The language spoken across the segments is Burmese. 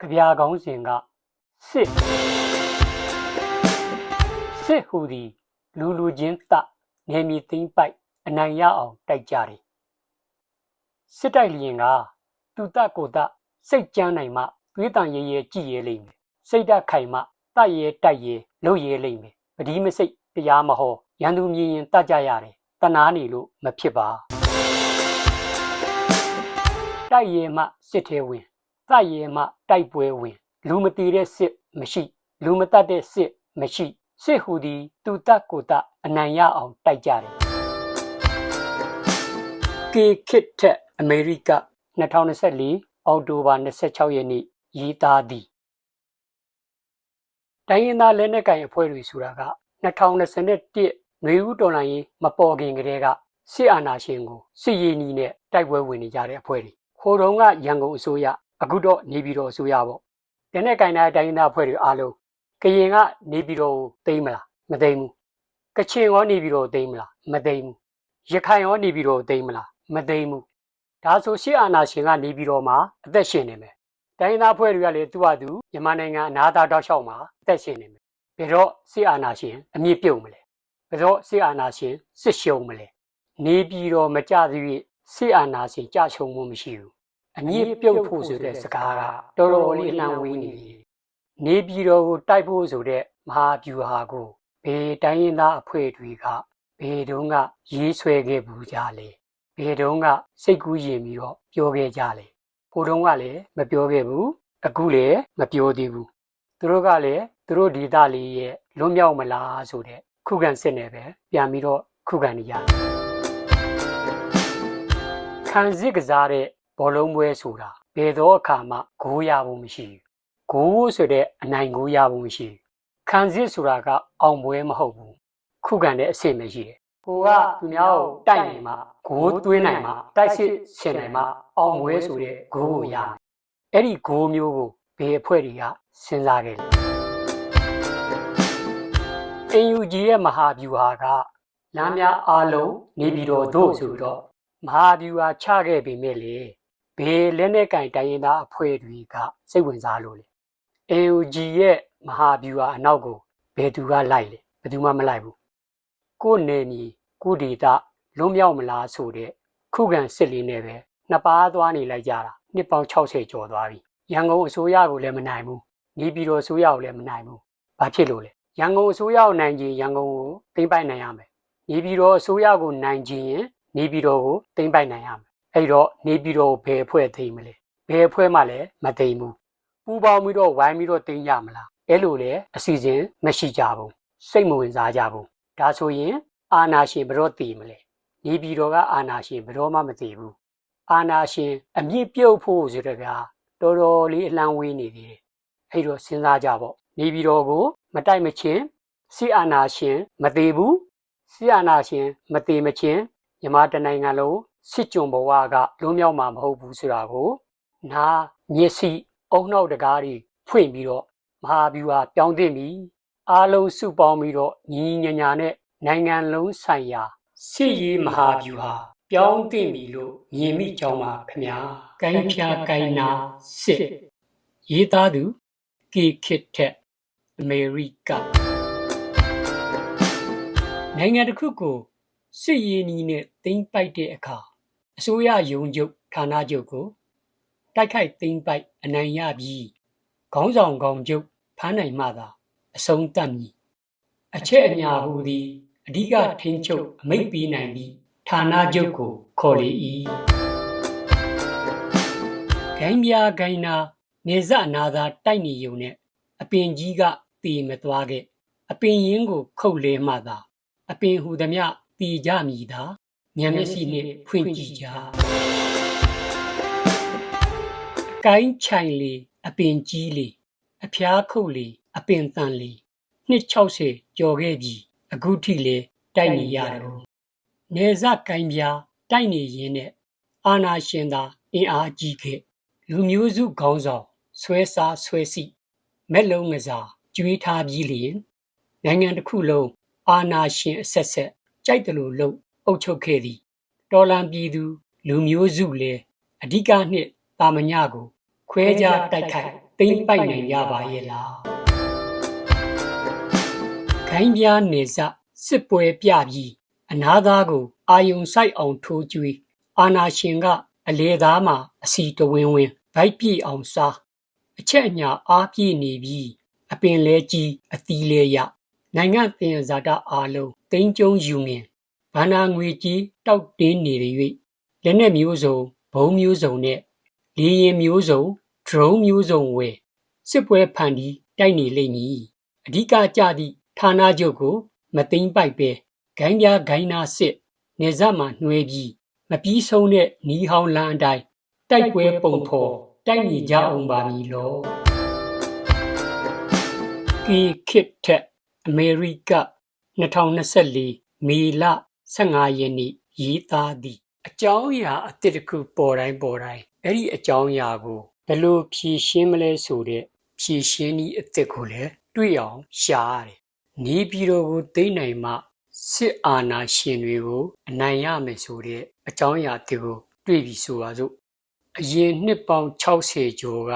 ကြပြာကောင်းစဉ်ကစစ်စစ်ဟူသည်လူလူချင်းတနေမီသိမ့်ပိုက်အနိုင်ရအောင်တိုက်ကြတယ်စစ်တိုက်လျင်ကသူတကိုတစိတ်ကြမ်းနိုင်မှသွေးတန်ရဲရဲကြည်ရဲလိမ့်မယ်စိတ်ဓာတ်ခိုင်မှတတ်ရဲတိုက်ရဲလုပ်ရဲလိမ့်မယ်ပဒီမစိတ်တရားမဟောရန်သူမြင်ရင်တတ်ကြရတယ်တနာနေလို့မဖြစ်ပါတိုက်ရဲမှစစ်သေးဝင် တတ်ရဲမှတိုက်ပွဲဝင် လူမတည်တဲ့စစ်မရှိလူမတတ်တဲ့စစ်မရှိစစ်ဟူသည်သူတတ်ကိုတတ်အနိုင်ရအောင်တိုက်ကြတယ်ကေခစ်ထက်အမေရိက2024အောက်တိုဘာ26ရက်နေ့ရေးသားသည်တိုင်းရင်းသားလက်နက်ကိုင်အဖွဲ့တွေဆိုတာက2021နွေဦးတော်လှန်ရေးမပေါ်ခင်ကတည်းကစစ်အာဏာရှင်ကိုစစ်ရေးနီးနဲ့တိုက်ပွဲဝင်နေကြတဲ့အဖွဲ့တွေဟိုတုန်းကရန်ကုန်အစိုးရ အခုတော့နေပြည်တော်အစိုးရပေါ့လက်နက်ကင်တဲ့တိုင်းရင်းသားအဖွဲ့တွေအားလုံးကရင်ကနေပြည်တော်ကိုသိမ်းမလားမသိမ်းဘူးကချင်ရောနေပြည်တော်ကိုသိမ်းမလားမသိမ်းဘူးရခိုင်ရောနေပြည်တော်ကိုသိမ်းမလားမသိမ်းဘူးဒါဆိုရှေ့အာဏာရှင်ကနေပြည်တော်မှာအသက်ရှင်နေမယ်တိုင်းရင်းသားအဖွဲ့တွေကလည်းသူ့ဟာသူမြန်မာနိုင်ငံအနာသားတောက်လျှောက်မှာအသက်ရှင်နေမယ်ဘယ်တော့စစ်အာဏာရှင်အမြင့်ပြုတ်မလဲဘယ်တော့စစ်အာဏာရှင်စစ်ရှုံးမလဲနေပြည်တော်မကြသေး၍စစ်အာဏာရှင်ကြချုံမှုမရှိဘူး အမြင့်ပြုတ်ဖို့ဆိုတဲ့စကားကတော်တော်လေးအလံဝေးနေတယ်နေပြည်တော်ကိုတိုက်ဖို့ဆိုတဲ့မဟာဗျူဟာကိုဘေးတိုင်းရင်းသားအဖွဲ့တွေကဘေးတုန်းကရေးဆွဲခဲ့ဘူးကြလေဘေးတုန်းကစိတ်ကူးရင်ပြီးတော့ပြောခဲ့ကြလေဟိုတုန်းကလည်းမပြောခဲ့ဘူးအခုလည်းမပြောသေးဘူးသူတို့ကလည်းသူတို့ဒေသလေးရဲ့လွတ်မြောက်မလားဆိုတဲ့ခုခံစစ်နဲ့ပဲပြန်ပြီးတော့ခုခံနေရတယ်ခံစစ်ကစားတဲ့ ဘောလုံးပွဲဆိုတာဘယ်တော့အခါမှဂိုးရဖို့မရှိဘူးဂိုးဆိုတဲ့အနိုင်ဂိုးရဖို့မရှိဘူးခံစစ်ဆိုတာကအောင်ပွဲမဟုတ်ဘူးခုခံတဲ့အဆင့်ပဲရှိတယ်ဟိုကသူများကိုတိုက်နေမှဂိုးသွင်းနိုင်မှတိုက်စစ်ရှင်နိုင်မှအောင်ပွဲဆိုတဲ့ဂိုးကိုရမယ်အဲ့ဒီဂိုးမျိုးကိုဘယ်အဖွဲ့တွေကစဉ်းစားခဲ့လဲ NUG ရဲ့မဟာဗျူဟာကလမ်းများအားလုံးနေပြည်တော်တို့ဆိုပြီးတော့မဟာဗျူဟာချခဲ့ပေမဲ့လေ ဘယ်လက်နဲ့ကင်တိုင်းရင်းသားအဖွဲ့တွေကစိတ်ဝင်စားလို့လေ NUG ရဲ့မဟာဗျူဟာအနောက်ကိုဘယ်သူကလိုက်လဲဘယ်သူမှမလိုက်ဘူးကိုယ်နေမီကိုယ်ဒေတာလွံ့မြောက်မလားဆိုတဲ့ခုခံစစ်လေးနဲ့ပဲနှစ်ပါးသွားနေလိုက်ကြတာနှစ်ပေါင်း60ကျော်သွားပြီရန်ကုန်အစိုးရကိုလည်းမနိုင်ဘူးနေပြည်တော်အစိုးရကိုလည်းမနိုင်ဘူးဘာဖြစ်လို့လဲရန်ကုန်အစိုးရကိုနိုင်ခြင်းရန်ကုန်ကိုသိမ်းပိုက်နိုင်ရမယ်နေပြည်တော်အစိုးရကိုနိုင်ခြင်းရင်နေပြည်တော်ကိုသိမ်းပိုက်နိုင်ရမယ် အဲ့တော့နေပြည်တော်ကိုဘယ်အဖွဲ့သိမ်းမလဲဘယ်အဖွဲ့မှလည်းမသိမ်းဘူးပူပေါင်းပြီးတော့ဝိုင်းပြီးတော့သိမ်းကြမလားအဲ့လိုလေအစီအစဉ်မရှိကြဘူးစိတ်မဝင်စားကြဘူးဒါဆိုရင် အာနာရှင်ဘယ်တော့တည်မလဲနေပြည်တော်ကအာနာရှင်ဘယ်တော့မှမတည်ဘူးအာနာရှင်အမြင့်ပြုတ်ဖို့ဆိုတဲ့ကတော်တော်လေးအလံဝေးနေသေးတယ်အဲ့တော့စဉ်းစားကြပေါ့နေပြည်တော်ကို မတိုက်မချင်းစီအာနာရှင် မသေးဘူးစီအာနာရှင် မသေးမချင်းမြန်မာတနိုင်ငံလုံး စစ်ကြုံဘဝကလုံးမြောက်မှာမဟုတ်ဘူးဆိုတာကိုနာမျက်စိအုံနောက်တကားတွေဖွင့်ပြီးတော့မဟာဗျူဟာပြောင်းသင့်ပြီအားလုံးစုပေါင်းပြီးတော့ညီညီညာညာနဲ့နိုင်ငံလုံးဆိုင်ရာစစ်ရေးမဟာဗျူဟာပြောင်းသင့်ပြီလို့မြင်မိကြောင်းပါခင်ဗျာ။ကိုင်းဖြာကိုင်းနာစစ်ရေးသားသူကေခစ်ထက်အမေရိကနိုင်ငံတစ်ခုကိုစစ်ရေးနည်းနဲ့သိမ်းပိုက်တဲ့အခါ အစိုးရယုံချုပ်ဌာနချုပ်ကိုတိုက်ခိုက်သိမ်းပိုက်အနိုင်ရပြီးခေါင်းဆောင်ကောင်ချုပ်ဖမ်းနိုင်မှသာအဆုံးသတ်မည်အချက်အညာဟူသည်အဓိကထင်းချုပ်အမိတ်ပေးနိုင်ပြီးဌာနချုပ်ကိုခေါ်လေ၏ဂိုင်းမြာဂိုင်းနာနေဇအနာသာတိုက်နေုံနဲ့အပင်ကြီးကတည်မသွားခဲ့အပင်ရင်းကိုခုတ်လဲမှသာအပင်ဟူသည်မြတည်ကြမည်သာ ဉာဏ်မျက်စိနှင့်ဖွင့်ကြည့်ကြအကိုင်းချိုင်လေအပင်ကြီးလေအဖျားခုတ်လေအပင်တန်လေနှစ်60ကျော်ခဲ့ပြီအခုထိလေတိုက်နေရတယ်နေဇကိုင်းပြားတိုက်နေရင်းနဲ့အာနာရှင်သာအင်အားကြီးခဲ့လူမျိုးစုခေါင်းဆောင်ဆွဲစားဆွဲစီမက်လုံးငစားကျွေးထားပြီးလျင်နိုင်ငံတစ်ခုလုံးအာနာရှင်အဆက်ဆက်ကြိုက်တယ်လို့လှုပ် အုပ်ချုပ်ခဲ့သည်တော်လန်ပြည်သူလူမျိုးစုလည်းအဓိကနှစ်တာမညကို ခွဲခြားတိုက်ခိုက်သိမ့်ပိုက်နိုင်ကြပါရဲ့လားခိုင်းပြားနေစစစ်ပွဲပြပြီးအနာသားကို အာယုံဆိုင်အောင်ထိုးကျွေးအာနာရှင်က အလေသားမှာအစီတဝင်းဝင်းဗိုက်ပြည့်အောင်စားအချက်အညာအားပြည့်နေပြီးအပင်လဲကြီးအသီးလဲရနိုင်ငံသင်ဇာတာအားလုံးတိမ်ကျုံယူမြင် ဘာနာငွေကြီးတောက်တင်းနေ၍လက်နက်မျိုးစုံဘုံမျိုးစုံနဲ့လေရင်မျိုးစုံဒရုန်းမျိုးစုံဝယ်စစ်ပွဲဖန်ပြီးတိုက်နေလိမ့်မည်အဓိကကြသည့်ဌာနချုပ်ကို မသိမ့်ပိုက်ပဲဂိုင်းပြားဂိုင်းနာစစ်နေဇက်မှနှွဲပြီးမပြီးဆုံးတဲ့နီးဟောင်းလမ်းအတိုင်းတိုက်ပွဲပုံဖော်တိုက်နေကြအောင်ပါမည်လောကီခစ်ထက်အမေရိက2024မေလ 15ရက်နေ့ရေးသားသည့်အကြောင်းအရာအသစ်တစ်ခုပေါ်တိုင်းပေါ်တိုင်းအဲ့ဒီအကြောင်းအရာကိုဘယ်လိုဖြေရှင်းမလဲဆိုတဲ့ဖြေရှင်းနည်းအသစ်ကိုလည်းတွေ့အောင်ရှာရတယ်။နေပြည်တော်ကိုသိမ်းနိုင်မှစစ်အာဏာရှင်တွေကိုအနိုင်ရမယ်ဆိုတဲ့အကြောင်းအရာအသစ်ကိုတွေ့ပြီဆိုပါစို့အရင်နှစ်ပေါင်း60ကျော်က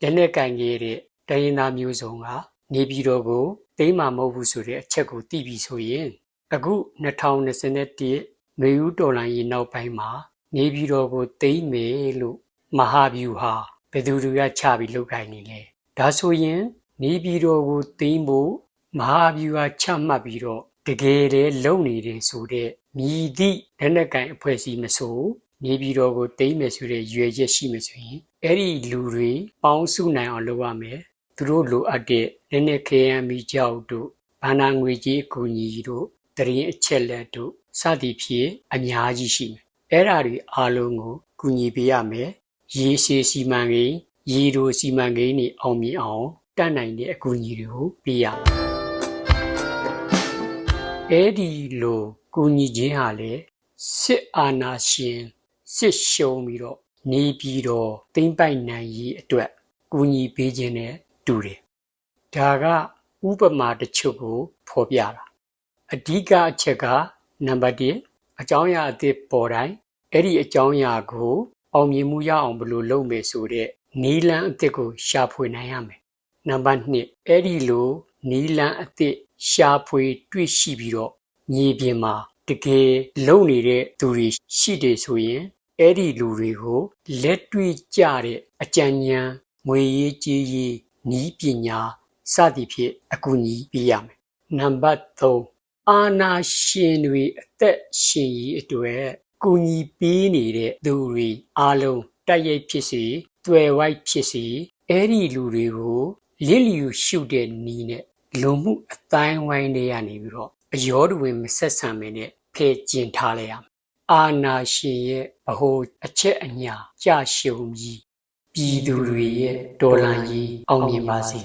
လက်နက်ကင်ခဲ့တဲ့တိုင်းရင်းသားမျိုးစုံကနေပြည်တော်ကိုသိမ်းမှာမဟုတ်ဘူးဆိုတဲ့အချက်ကိုသိပြီဆိုရင် အခု2021နွေဦးတော်လှန်ရေးနောက်ပိုင်းမှာနေပြည်တော်ကိုသိမ်းမယ်လို့မဟာဗျူဟာဘယ်သူတွေကချပြီးလုပ်ခိုင်းနေလဲဒါဆိုရင်နေပြည်တော်ကိုသိမ်းဖို့မဟာဗျူဟာချမှတ်ပြီးတော့တကယ်တည်းလုံနေတယ်ဆိုတဲ့မြည်သည့်လက်နက်ကင်အဖွဲ့အစည်းမဆိုနေပြည်တော်ကိုသိမ်းမယ်ဆိုတဲ့ရွယ်ချက်ရှိမှဆိုရင်အဲ့ဒီလူတွေပေါင်းစုနိုင်အောင်လုပ်ရမယ်သူတို့လိုအပ်တဲ့လက်နက်ခဲယမ်းမိကြောက်တို့ဘာနာငွေကြီးအကူအညီတို့ တရင်အချက်လက်တို့စသည်ဖြင့်အများကြီးရှိမယ်အဲ့ဓာတွေအားလုံးကိုကူညီပေးရမယ်ရေရှည်စီမံကိန်းရေတို့စီမံကိန်းတွေအောင်မြင်အောင်တတ်နိုင်တဲ့အကူအညီတွေကိုပေးရမယ်အဲ့ဒီလိုကူညီခြင်းဟာလေစစ်အာဏာရှင်စစ်ရှုံးပြီးတော့နေပြီးတော့တိမ့်ပိုက်နိုင်ရေးအတွက်ကူညီပေးခြင်းနဲ့တူတယ်ဒါကဥပမာတစ်ချုပ်ကိုဖော်ပြတာ အဓိကအချက်ကနံပါတ်1အကြောင်းအရာအသစ်ပေါ်တိုင်းအဲ့ဒီအကြောင်းအရာကိုအောင်မြင်မှုရအောင်ဘယ်လိုလုပ်မယ်ဆိုတဲ့နီလန်းအသစ်ကိုရှာဖွေနိုင်ရမယ်နံပါတ်2အဲ့ဒီလိုနီလန်းအသစ်ရှာဖွေတွေ့ရှိပြီးတော့မြေပြင်မှာတကယ်လုံနေတဲ့သူတွေရှိတယ်ဆိုရင်အဲ့ဒီလူတွေကိုလက်တွေ့ကြတဲ့အကြံဉာဏ်ငွေရေးကြေးရေးနီးပညာစသည်ဖြင့်အကူအညီပေးရမယ်နံပါတ်3 အာနာရှင်တွေအသက်ရှင်ရေးအတွက်ကူညီပေးနေတဲ့သူတွေအားလုံးတိုက်ရိုက်ဖြစ်စေတွေ့ဝိုက်ဖြစ်စေအဲ့ဒီလူတွေကိုလစ်လျူရှုတဲ့နီးနဲ့လုံမှုအတိုင်းဝိုင်းတွေကနေပြီးတော့အယောတဝင်မဆက်ဆံမနဲ့ဖယ်ကျင်ထားလိုက်ရမယ်အာနာရှင်ရဲ့ဗဟိုအချက်အညာကြရှုံပြီးပြည်သူတွေရဲ့ဒေါ်လာကြီးအောင်မြင်ပါစေ